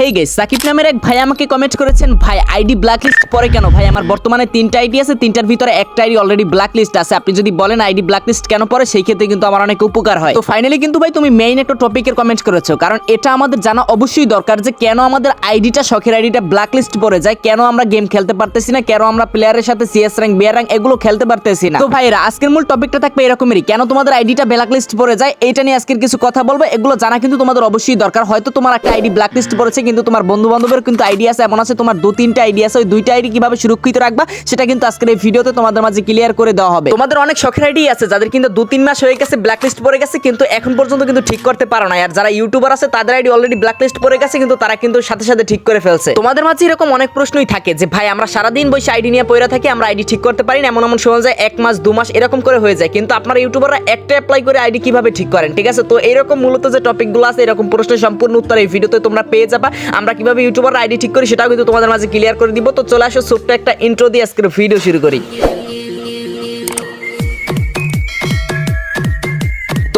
হেই guess Shakib নামের এক ভাই আমাকে কমেন্ট করেছেন, ভাই আইডি পরে কেন? ভাই, আমার বর্তমানে তিনটা আইডি আছে, তিনটার ভিতরে একটা আইডি অলরেডি আছে। আপনি যদি বলেন আইডি কেন পরে, সেই ক্ষেত্রে কিন্তু আমার অনেক উপকার হয়। তো ফাইনালি কিন্তু ভাই, তুমি মেইন একটা টপিকের কমেন্ট করেছ, কারণ এটা আমাদের জানা অবশ্যই দরকার যে কেন আমাদের আইডিটা শখের আইডিটা যায়, কেন আমরা গেম খেলতে পারতেছি না, কেন আমরা প্লেয়ারের সাথে সিএস র্যাঙ্ক বিয়ার র্যাঙ্ক এগুলো খেলতে পারতেছি না। তো ভাইরা আজকের মূল টপিকটা থাকবে এরকমেরই, কেন তোমাদের আইডিটা ব্ল্যাক লিস্ট পড়ে যায় এইটা নিয়ে আজকের কিছু কথা বলব, এগুলো জানা কিন্তু তোমাদের অবশ্যই দরকার। হয়তো তোমার একটা আইডি ব্ল্যাক লিস্ট পড়েছে কিন্তু তোমার বন্ধু বান্ধবের কিন্তু আইডি আছে, এমন আছে তোমার দু তিনটা আইডি আছে, ওই দুইটা আইডি কীভাবে সুরক্ষিত রাখবা, সেটা কিন্তু আজকের এই ভিডিওতে তোমাদের মাঝে ক্লিয়ার করে দেওয়া হবে। তোমাদের অনেক শখের আইডি আছে, যাদের কিন্তু দু তিন মাস হয়ে গেছে ব্ল্যাক লিস্ট পড়ে গেছে, কিন্তু এখন পর্যন্ত কিন্তু ঠিক করতে পারো না আর যারা ইউটিউবার আছে, তাদের আইডি অলরেডি ব্ল্যাক লিস্ট পড়ে গেছে, কিন্তু তারা কিন্তু সাথে সাথে ঠিক করে ফেলছে। তোমাদের মাঝে এরকম অনেক প্রশ্নই থাকে যে, ভাই, আমরা সারাদিন বসে আইডি নিয়ে পড়ে থাকি, আমরা আইডি ঠিক করতে পারি না? এমন এমন সময় যায়, এক মাস, দু মাস, এরকম করে হয়ে যায়। কিন্তু আপনারা ইউটিউবাররা একটা অ্যাপ্লাই করে আইডি কীভাবে ঠিক করেন, ঠিক আছে? তো এরকম মূলত যে টপিকগুলো আছে, এরকম প্রশ্নের সম্পূর্ণ উত্তর এই ভিডিওতে তোমরা পেয়ে যাবা। আমরা কীভাবে ইউটিউবার আইডি ঠিক করি সেটাও কিন্তু তোমাদের মাঝে ক্লিয়ার করে দিব। তো চলে আসো ছোট্ট একটা ইন্ট্রো দিয়ে আজকের ভিডিও শুরু করি।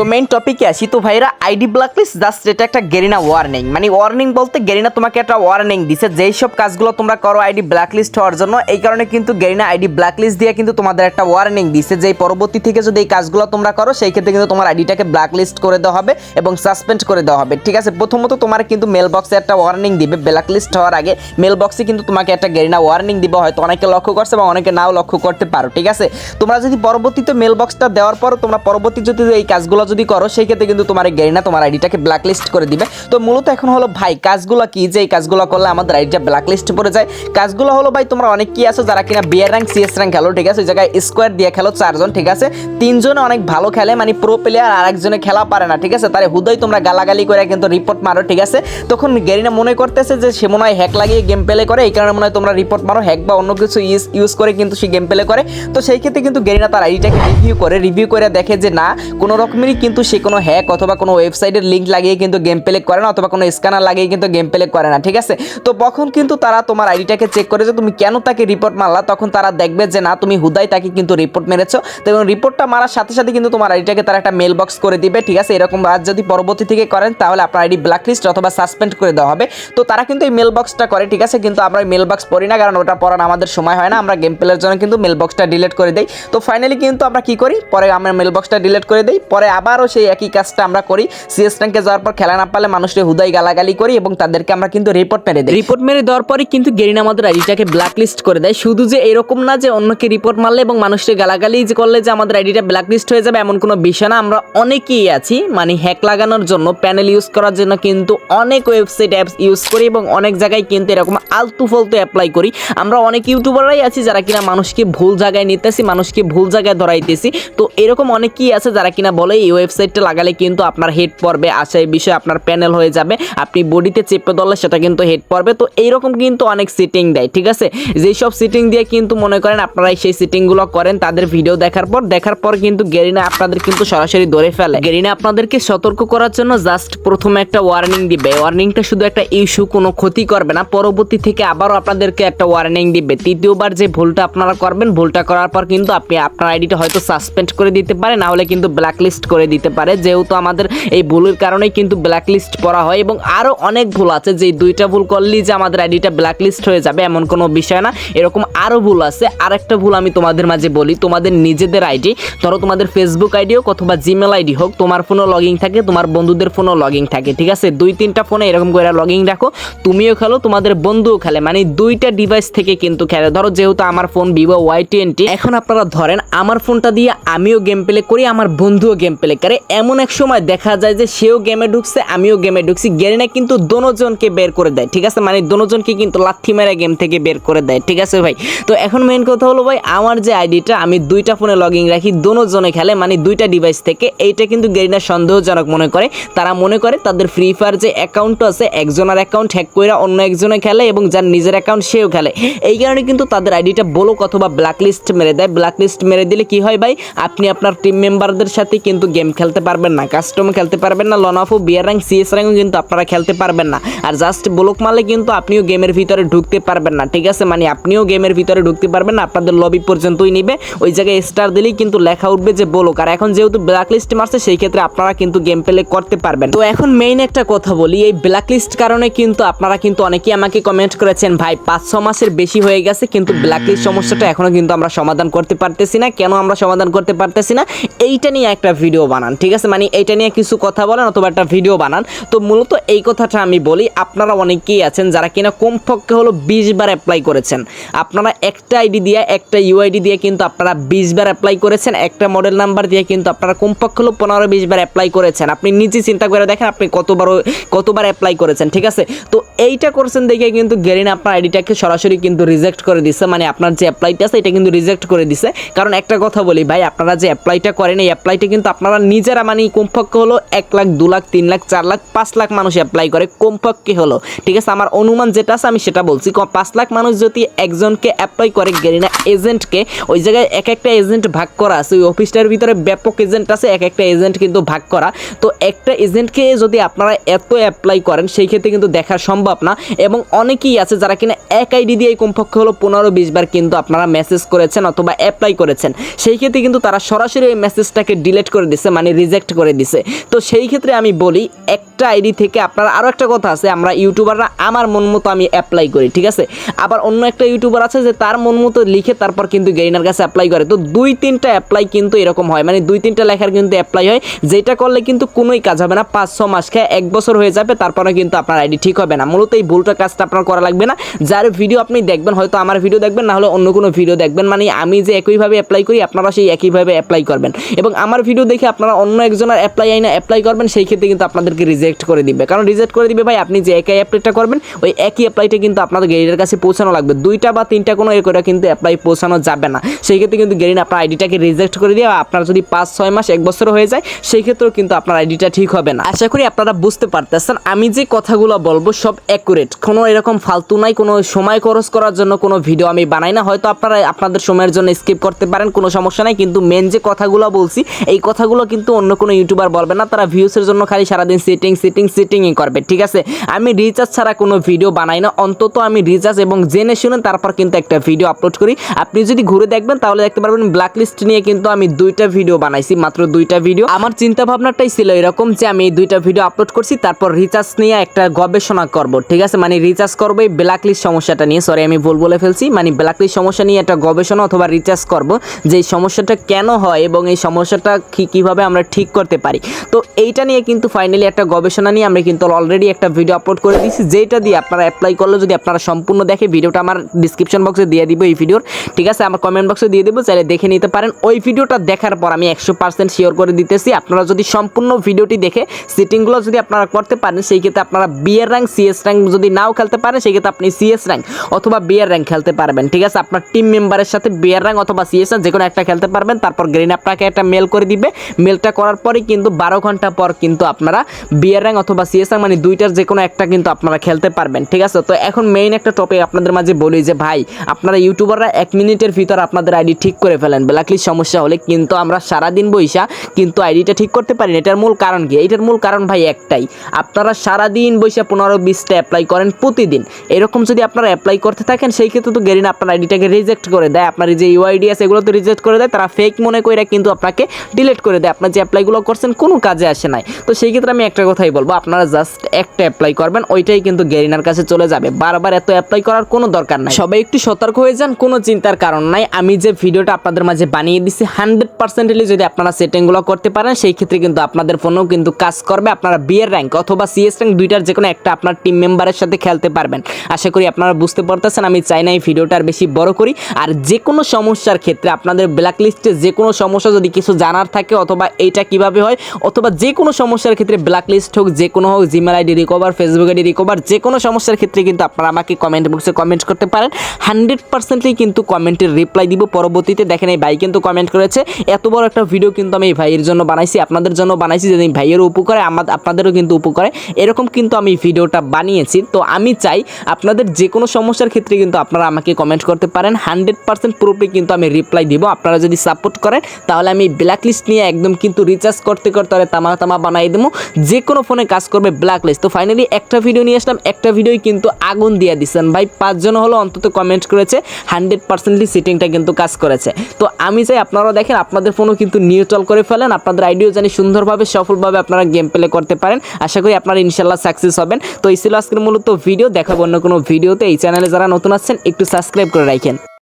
তো মেইন টপিকে আসি তো ভাইরা আইডি ব্ল্যাকলিস্ট জাস্ট এটা একটা গেরিনা ওয়ার্নিং মানে ওয়ার্নিং বলতে গেরিনা তোমাকে একটা ওয়ার্নিং দিছে, যেই সব কাজগুলো তোমরা করো আইডি ব্ল্যাকলিস্ট হওয়ার জন্য, এই কারণে কিন্তু গেরিনা আইডি ব্ল্যাকলিস্ট দিয়ে কিন্তু তোমাদের একটা ওয়ার্নিং দিছে যে পরবর্তী থেকে যদি এই কাজগুলো তোমরা করো, সেই ক্ষেত্রে কিন্তু তোমার আইডিটাকে ব্ল্যাকলিস্ট করে দেওয়া হবে এবং সাসপেন্ড করে দেওয়া হবে। ঠিক আছে? প্রথমত তোমার কিন্তু মেল বক্সে একটা ওয়ার্নিং দিবে ব্ল্যাকলিস্ট হওয়ার আগে। মেল বক্সে কিন্তু তোমাকে একটা গেরিনা ওয়ার্নিং দিবে, হয়তো অনেকে লক্ষ্য করছে বা অনেকে নাও লক্ষ্য করতে পারো। ঠিক আছে? তোমরা যদি পরবর্তীতে মেল বক্সটা দেওয়ার পর তোমরা পরবর্তী যদি এই কাজগুলো যদি করো, সেই ক্ষেত্রে কিন্তু তোমার এই গেরিনা তোমার আইডিটাকে ব্ল্যাকলিস্ট করে দিবে। তো মূলত এখন হলো, ভাই, কাজগুলো কি? যে এই কাজগুলো করলে আমাদের আইডিটা ব্ল্যাকলিস্ট পড়ে যায়। কাজগুলো হলো, ভাই, তোমরা অনেক কি আছো যারা কিনা বিয়ার র্যাঙ্ক সিএস র্যাঙ্ক খেলো, ঠিক আছে? ওই জায়গায় স্কোয়ার দিয়ে খেলো চারজন, ঠিক আছে? তিনজনে অনেক ভালো খেলে মানে প্রো প্লেয়ার আর একজনে খেলা পারে না, ঠিক আছে? তারে হুদয় তোমরা গালাগালি করে কিন্তু রিপোর্ট মারো, ঠিক আছে? তখন গেরিনা মনে করতেছে যে সে মনে হয় হ্যাক লাগিয়ে গেম প্লে করে, এই কারণে মনে হয় তোমরা রিপোর্ট মারো হ্যাক বা অন্য কিছু ইউজ ইউজ করে কিন্তু সে গেম প্লে করে। তো সেই ক্ষেত্রে কিন্তু গেরিনা তার আইডিটাকে রিভিউ করে রিভিউ করে দেখে যে না, কোনো রকমেরই কিন্তু সে কোনো হ্যাক অথবা কোনো ওয়েবসাইটের লিঙ্ক লাগিয়ে কিন্তু গেম প্লে করে না অথবা কোনো স্ক্যানার লাগিয়ে কিন্তু গেম প্লে করে না, ঠিক আছে? তো তখন কিন্তু তারা তোমার আইডিটাকে চেক করে যে তুমি কেন তাকে রিপোর্ট মারলা, তখন তারা দেখবে যে না, তুমি হুদাই তাকে কিন্তু রিপোর্ট মেরেছো। তো এবং রিপোর্টটা মারার সাথে সাথে কিন্তু তোমার আইডিটাকে তারা একটা মেল বক্স করে দিবে, ঠিক আছে? এরকম আজ যদি পরবর্তী থেকে করেন, তাহলে আপনার আইডি ব্ল্যাকলিস্ট অথবা সাসপেন্ড করে দেওয়া হবে। তো তারা কিন্তু এই মেল বক্সটা করে, ঠিক আছে? কিন্তু আমরা মেল বক্স পড়ি না, কারণ ওটা পড়ানো আমাদের সময় হয় না। আমরা গেম প্লের জন্য কিন্তু মেল বক্সটা ডিলিট করে দেই। তো ফাইনালি কিন্তু আমরা কি করি? পরে আমরা মেল বক্সটা ডিলিট করে দেই। পরে আবারও সেই একই কাজটা আমরা করি। সিএস র্যাঙ্কে যাওয়ার পর খেলা না পারলে মানুষকে হুদাই গালাগালি করি এবং তাদেরকে আমরা কিন্তু রিপোর্ট মেরে দিই। রিপোর্ট মেরে দেওয়ার পরে কিন্তু গেরিনা আমাদের আইডিটাকে ব্ল্যাকলিস্ট করে দেয়। শুধু যে এরকম না যে অন্যকে রিপোর্ট মারলে এবং মানুষকে গালাগালি যে করলে যে আমাদের আইডিটা ব্ল্যাকলিস্ট হয়ে যাবে, এমন কোনো বিষয় না। আমরা অনেকেই আছি মানে হ্যাক লাগানোর জন্য প্যানেল ইউজ করার জন্য কিন্তু অনেক ওয়েবসাইট অ্যাপস ইউজ করি এবং অনেক জায়গায় কিন্তু এরকম আলতু ফলতু অ্যাপ্লাই করি। আমরা অনেক ইউটিউবাররাই আছি যারা কিনা মানুষকে ভুল জায়গায় নিতেছি, মানুষকে ভুল জায়গায় ধরাইতেছি। তো এরকম অনেকেই আছে যারা কিনা বলে এই ওয়েবসাইটটা লাগালে কিন্তু আপনার হেড পড়বে আশা এই বিষয়ে আপনার প্যানেল হয়ে যাবে। আপনি বডিতে চেপে ধরলে সেটা কিন্তু হেড পড়বে তো এইরকম কিন্তু অনেক সিটিং দেয়, ঠিক আছে? যেই সব সিটিং দিয়ে কিন্তু মনে করেন আপনারা সেই সিটিংগুলো করেন, তাদের ভিডিও দেখার পর দেখার পর কিন্তু গেরিনা আপনাদের কিন্তু সরাসরি ধরে ফেলে। গেরিনা আপনাদেরকে সতর্ক করার জন্য জাস্ট প্রথমে একটা ওয়ার্নিং দিবে। ওয়ার্নিংটা শুধু একটা ইস্যু কোনো ক্ষতি করবে না। পরবর্তী থেকে আবারও আপনাদেরকে একটা ওয়ার্নিং দিবে। তৃতীয়বার যে ভুলটা আপনারা করবেন, ভুলটা করার পর কিন্তু আপনি আপনার আইডিটা হয়তো সাসপেন্ড করে দিতে পারে না হলে কিন্তু ব্ল্যাকলিস্ট করে দিতে পারে, যেহেতু আমাদের এই ভুলের কারণেই কিন্তু ব্ল্যাকলিস্ট করা হয় এবং আরও অনেক ভুল আছে, যে দুইটা ভুল করলেই যে আমাদের আইডিটা ব্ল্যাকলিস্ট হয়ে যাবে, এমন কোনো বিষয় না। এরকম আরও ভুল আছে, আরেকটা ভুল আমি তোমাদের মাঝে বলি, তোমাদের নিজেদের আইডি ধরো তোমাদের ফেসবুক আইডি হোক অথবা জিমেল আইডি হোক, তোমার ফোনও লগিং থাকে, তোমার বন্ধুদের ফোনও লগিং থাকে, ঠিক আছে? দুই, তিনটা ফোনে এরকম করে লগিং রাখো, তুমিও খেলো, তোমাদের বন্ধুও খেলে মানে দুইটা ডিভাইস থেকে কিন্তু খেলে। ধরো যেহেতু আমার ফোন ভিভো ওয়াই টোয়েন্টি এখন আপনারা ধরেন আমার ফোনটা দিয়ে আমিও গেম প্লে করি, আমার বন্ধুও গেম প্লে করে এমন এক সময় দেখা যায় যে সেও গেমে ঢুকছে, আমিও গেমে ঢুকছি। গেরিনা কিন্তু দোনোজনকে বের করে দেয়, ঠিক আছে? মানে দোনোজনকে কিন্তু লাথি মেরে গেম থেকে বের করে দেয়, ঠিক আছে ভাই? তো এখন মেন কথা হলো ভাই, আমার যে আইডিটা আমি দুইটা ফোনে লগিং রাখি, দোনোজনে খেলে মানে দুইটা ডিভাইস থেকে। এইটা কিন্তু গেরিনা সন্দেহজনক মনে করে। তারা মনে করে তাদের ফ্রি ফায়ার যে অ্যাকাউন্ট আছে, একজনের অ্যাকাউন্ট হ্যাক করে অন্য একজনে খেলে এবং যার নিজের অ্যাকাউন্ট সেও খেলে। এই কারণে কিন্তু তাদের আইডিটা বলো অথবা ব্ল্যাকলিস্ট মেরে দেয়। ব্ল্যাকলিস্ট মেরে দিলে কি হয় ভাই? আপনি আপনার টিম মেম্বারদের সাথে কিন্তু গেম গেম খেলতে পারবেন না কাস্টম খেলতে পারবেন না লনাফো বিয়ার র্যাঙ্ক সিএস র্যাঙ্কও কিন্তু আপনারা খেলতে পারবেন না। আর জাস্ট ব্লক মারলে কিন্তু আপনিও গেমের ভিতরে ঢুকতে পারবেন না, ঠিক আছে? মানে আপনিও গেমের ভিতরে ঢুকতে পারবেন না, আপনাদের লবি পর্যন্তই নিবে। ওই জায়গায় স্টার দিলেই কিন্তু লেখা উঠবে যে বলুক আর এখন যেহেতু ব্ল্যাক লিস্ট মারছে, সেই ক্ষেত্রে আপনারা কিন্তু গেম প্লে করতে পারবেন। তো এখন মেইন একটা কথা বলি, এই ব্ল্যাক লিস্ট কারণে কিন্তু আপনারা কিন্তু অনেকেই আমাকে কমেন্ট করেছেন, ভাই, পাঁচ, ছ মাসের বেশি হয়ে গেছে, কিন্তু ব্ল্যাক লিস্ট সমস্যাটা এখনও কিন্তু আমরা সমাধান করতে পারতেছি না। কেন আমরা সমাধান করতে পারতেছি না? এইটা নিয়ে একটা ভিডিও বানান, ঠিক আছে? মানে এইটা নিয়ে কিছু কথা বলেন অথবা একটা ভিডিও বানান। তো মূলত এই কথাটা আমি বলি আপনারা অনেকেই আছেন যারা কিনা কমপক্ষে হলো বিশ বার অ্যাপ্লাই করেছেন। আপনারা একটা আইডি দিয়ে, একটা ইউআইডি দিয়ে কিন্তু আপনারা বিশ বার অ্যাপ্লাই করেছেন, একটা মডেল নাম্বার দিয়ে কিন্তু আপনারা কমপক্ষে হলো পনেরো বিশ বার অ্যাপ্লাই করেছেন। আপনি নিজে চিন্তা করে দেখেন আপনি কতবার কতবার অ্যাপ্লাই করেছেন, ঠিক আছে? তো এইটা করছেন দেখে কিন্তু গেরিন আপনার আইডিটাকে সরাসরি কিন্তু রিজেক্ট করে দিচ্ছে মানে আপনার যে অ্যাপ্লাইটা আছে এটা কিন্তু রিজেক্ট করে দিছে। কারণ একটা কথা বলি ভাই, আপনারা যে অ্যাপ্লাইটা করেন, এই অ্যাপ্লাইটা কিন্তু আপনারা নিজেরা মানে কমপক্ষে হলো এক লাখ, দু লাখ, তিন লাখ, চার লাখ, পাঁচ লাখ মানুষ অ্যাপ্লাই করে, কমপক্ষে হলো? ঠিক আছে, আমার অনুমান যেটা আছে আমি সেটা বলছি। পাঁচ লাখ মানুষ যদি একজনকে অ্যাপ্লাই করে গেরিনা এজেন্টকে, ওই জায়গায় এক একটা এজেন্ট ভাগ করা আছে। ওই অফিসটার ভিতরে ব্যাপক এজেন্ট আছে, এক একটা এজেন্ট কিন্তু ভাগ করা। তো একটা এজেন্টকে যদি আপনারা এত অ্যাপ্লাই করেন, সেই ক্ষেত্রে কিন্তু দেখা সম্ভব না। এবং অনেকেই আছে যারা কিনা এক আইডি দিয়ে কমপক্ষে হলো পনেরো, বিশ বার কিন্তু আপনারা মেসেজ করেছেন অথবা অ্যাপ্লাই করেছেন। সেই ক্ষেত্রে কিন্তু তারা সরাসরি ওই মেসেজটাকে ডিলিট করে দিছে মানে রিজেক্ট করে দিছে। তো সেই ক্ষেত্রে আমি বলি একটা আইডি থেকে আপনারা আরও একটা কথা আছে, আমরা ইউটিউবাররা আমার মন মতো আমি অ্যাপ্লাই করি, ঠিক আছে? আবার অন্য একটা ইউটিউবার আছে যে তার মন মতো লিখে তারপর কিন্তু গেইনার কাছে অ্যাপ্লাই করে। তো দুই তিনটা অ্যাপ্লাই কিন্তু এরকম হয় মানে দুই তিনটা লেখার কিন্তু অ্যাপ্লাই হয়, যেটা করলে কিন্তু কোনোই কাজ হবে না, পাঁচ, ছ মাস খেয়ে এক বছর হয়ে যাবে, তারপরে কিন্তু আপনার আইডি ঠিক হবে না। মূলত এই ভুলটা কাজটা আপনার করা লাগবে না। যার ভিডিও আপনি দেখবেন, হয়তো আমার ভিডিও দেখবেন, না হলে অন্য কোনো ভিডিও দেখবেন। মানে আমি যে একইভাবে অ্যাপ্লাই করি, আপনারা সেই একইভাবে অ্যাপ্লাই করবেন। এবং আমার ভিডিও দেখে আপনারা অন্য একজনের অ্যাপ্লাই আইনা অ্যাপ্লাই করবেন, সেই ক্ষেত্রে কিন্তু আপনাদেরকে রিজেক্ট করে দিবে। কারণ রিজেক্ট করে দিবে ভাই, আপনি যে একই অ্যাপ্লাইটা করবেন, ওই একই অ্যাপ্লাইটা কিন্তু আপনাদের গেরিনার কাছে পৌঁছানো লাগবে। দুইটা বা তিনটা কোনো করে কিন্তু অ্যাপ্লাই পৌঁছানো যাবে না। সেই ক্ষেত্রে কিন্তু গেরিন আপনার আইডিটাকে রিজেক্ট করে দিয়ে, আপনার যদি পাঁচ, ছয় মাস, এক বছর হয়ে যায়, সেই ক্ষেত্রেও কিন্তু আপনার আইডিটা ঠিক হবে না। আশা করি আপনারা বুঝতে পারতেছেন। আমি যে কথাগুলো বলব সব অ্যাকুরেট কোনো এরকম ফালতু নাই, কোনো সময় খরচ করার জন্য কোনো ভিডিও আমি বানাই না। হয়তো আপনারা আপনাদের সময়ের জন্য স্কিপ করতে পারেন, কোনো সমস্যা নাই। কিন্তু মেন যে কথাগুলো বলছি, এই কথাগুলো কিন্তু অন্য কোনো ইউটিউবার বলবে না। তারা ভিউসের জন্য খালি সারাদিন সিটিং সিটিং সিটিংই করবে, ঠিক আছে? আমি রিচার্জ ছাড়া কোনো ভিডিও বানাই না, অন্তত আমি রিচার্জ এবং জেনে শুনে তারপর কিন্তু একটা ভিডিও আপলোড করি। আপনি যদি ঘুরে দেখবেন, তাহলে দেখতে পারবেন ব্ল্যাক লিস্ট নিয়ে কিন্তু আমি দুইটা ভিডিও বানাইছি, মাত্র দুইটা ভিডিও আমার চিন্তা ভাবনাটাই ছিল এরকম যে, আমি এই দুইটা ভিডিও আপলোড করছি, তারপর রিচার্জ নিয়ে একটা গবেষণা করব, ঠিক আছে? মানে রিচার্জ করব এই ব্ল্যাক লিস্ট সমস্যাটা নিয়ে। সরি আমি ভুল বলে ফেলছি। মানে ব্ল্যাক লিস্ট সমস্যা নিয়ে একটা গবেষণা অথবা রিচার্জ করব, যে এই সমস্যাটা কেন হয় এবং এই সমস্যাটা কি, কীভাবে আমরা ঠিক করতে পারি। তো এইটা নিয়ে কিন্তু ফাইনালি একটা গবেষণা নিয়ে আমরা কিন্তু অলরেডি একটা ভিডিও আপলোড করে দিয়েছি যেটা দিয়ে আপনারা অ্যাপ্লাই করলে যদি আপনারা সম্পূর্ণ দেখে ভিডিওটা আমার ডিসক্রিপশন বক্সে দিয়ে দিব এই ভিডিওর ঠিক আছে, আমার কমেন্ট বক্সে দিয়ে দেবো, চাইলে দেখে নিতে পারেন। ওই ভিডিওটা দেখার পর আমি একশো পার্সেন্ট শিওর করে দিতেছি, আপনারা যদি সম্পূর্ণ ভিডিওটি দেখে সিটিংগুলো যদি আপনারা করতে পারেন, সেই ক্ষেত্রে আপনারা বিয়ের র্যাঙ্ক সিএস র্যাঙ্ক যদি নাও খেলতে পারেন, সেই ক্ষেত্রে আপনি সিএস র্যাঙ্ক অথবা বিয়ের র্যাঙ্ক খেলতে পারবেন। ঠিক আছে, আপনার টিম মেম্বারের সাথে বিয়ের র্যাঙ্ক অথবা সিএস র্যাঙ্ক যে কোনো একটা খেলতে পারবেন, তারপর গ্রিন আপনাকে একটা মেল করে দিবে। মেলটা করার পরে কিন্তু বারো ঘণ্টা পর কিন্তু আপনারা বিয়ের র্যাঙ্ক অথবা সিএস র্যাঙ্ক মানে দুইটার যে কোনো একটা কিন্তু আপনারা খেলতে পারবেন, ঠিক আছে? তো এখন মেইন একটা টপিক আপনাদের মাঝে বলি যে, ভাই, আপনারা ইউটিউবাররা এক মিনিটের ভিতর আপনাদের আইডি ঠিক করে ফেলেন। ব্ল্যাকলিস্ট সমস্যা হলে কিন্তু আমরা সারাদিন বইসা কিন্তু আইডিটা ঠিক করতে পারি না। এটার মূল কারণ কি? এটার মূল কারণ ভাই একটাই, আপনারা সারাদিন বইসা পনেরো বিশটা অ্যাপ্লাই করেন প্রতিদিন। এরকম যদি আপনারা অ্যাপ্লাই করতে থাকেন, সেই ক্ষেত্রে তো গেরিন আপনার আইডিটাকে রিজেক্ট করে দেয়। আপনার যে ইউআইডি আছে, এগুলো তো রিজেক্ট করে দেয়। তারা ফেক মনে করে কিন্তু আপনাকে ডিলিট করে দেয়। আপনার যে অ্যাপ্লাইগুলো করছেন, কোনো কাজে আসে নাই। তো সেই ক্ষেত্রে আমি একটা কথাই বলব, আপনারা জাস্ট একটা অ্যাপ্লাই করবেন, ওইটাই কিন্তু গেরিনার কাছে চলে যাবে। বারবার এত অ্যাপ্লাই করার কোনো দরকার নাই। সবাই একটু সতর্ক হয়ে যান, কোনো চিন্তার কারণ নাই। আমি যে ভিডিওটা আপনাদের মাঝে বানিয়ে দিচ্ছি হান্ড্রেড পার্সেন্টলি যদি আপনারা সেটিংগুলো করতে পারেন, সেই ক্ষেত্রে কিন্তু আপনাদের ফোনেও কিন্তু কাজ করবে। আপনারা বিয়ের র্যাঙ্ক অথবা সিএস র্যাঙ্ক দুইটার যে কোনো একটা আপনার টিম মেম্বারের সাথে খেলতে পারবেন। আশা করি আপনারা বুঝতে পারতেছেন, আমি চাই না এই ভিডিওটা আর বেশি বড় করি। আর যে কোনো সমস্যার ক্ষেত্রে আপনাদের ব্ল্যাক লিস্টে যে কোনো সমস্যা যদি কিছু জানার থাকে, অথবা এইটা কীভাবে হয়, অথবা যে কোনো সমস্যার ক্ষেত্রে ব্ল্যাক লিস্ট হোক, যে কোনো হোক Gmail ID recover Facebook ID recover যে কোনো সমস্যার ক্ষেত্রে কিন্তু আপনারা আমাকে কমেন্ট বক্সে কমেন্ট করতে পারেন। হান্ড্রেড পার্সেন্টলি কিন্তু কমেন্টের রিপ্লাই দিব। পরবর্তীতে দেখেন এই ভাই কিন্তু কমেন্ট করেছে। এত বড় একটা ভিডিও কিন্তু আমি এই ভাইয়ের জন্য বানাইছি, আপনাদের জন্য বানাইছি যদি ভাইয়েরও উপকারে, আমার, আপনাদেরও কিন্তু উপকারে। এরকম কিন্তু আমি ভিডিওটা বানিয়েছি। তো আমি চাই আপনাদের যে কোনো সমস্যার ক্ষেত্রে কিন্তু আপনারা আমাকে কমেন্ট করতে পারেন। হান্ড্রেড পার্সেন্ট পুরোপুরি কিন্তু আমি রিপ্লাই দিব। আপনারা যদি সাপোর্ট করেন, তাহলে আমি ব্ল্যাক লিস্ট নিয়ে একদম কিন্তু রিচার্জ করতে করতে তামা তামা বানাই দেবো। যে কোনো ফোনে কাজ করবে ব্ল্যাক লিস্ট তো ফাইনালি একটা ভিডিও নিয়ে আসলাম, একটা ভিডিওই কিন্তু আগুন দিয়ে দিচ্ছেন ভাই, পাঁচজন হলো, অন্তত কমেন্ট করেছে হান্ড্রেড পার্সেন্টলি সিটিংটা কিন্তু কাজ করেছে। তো আমি চাই আপনারাও দেখেন, আপনাদের ফোনও কিন্তু নিউট্রাল করে ফেলেন, আপনাদের আইডিও জানি সুন্দরভাবে, সফলভাবে আপনারা গেম প্লে করতে পারেন। আশা করি আপনারা ইনশাল্লাহ সাকসেস হবেন। তো এই ছিল আজকের মূলত ভিডিও দেখাবো অন্য কোনো ভিডিওতে এই চ্যানেলে যারা নতুন আছেন একটু সাবস্ক্রাইব করে রাখেন।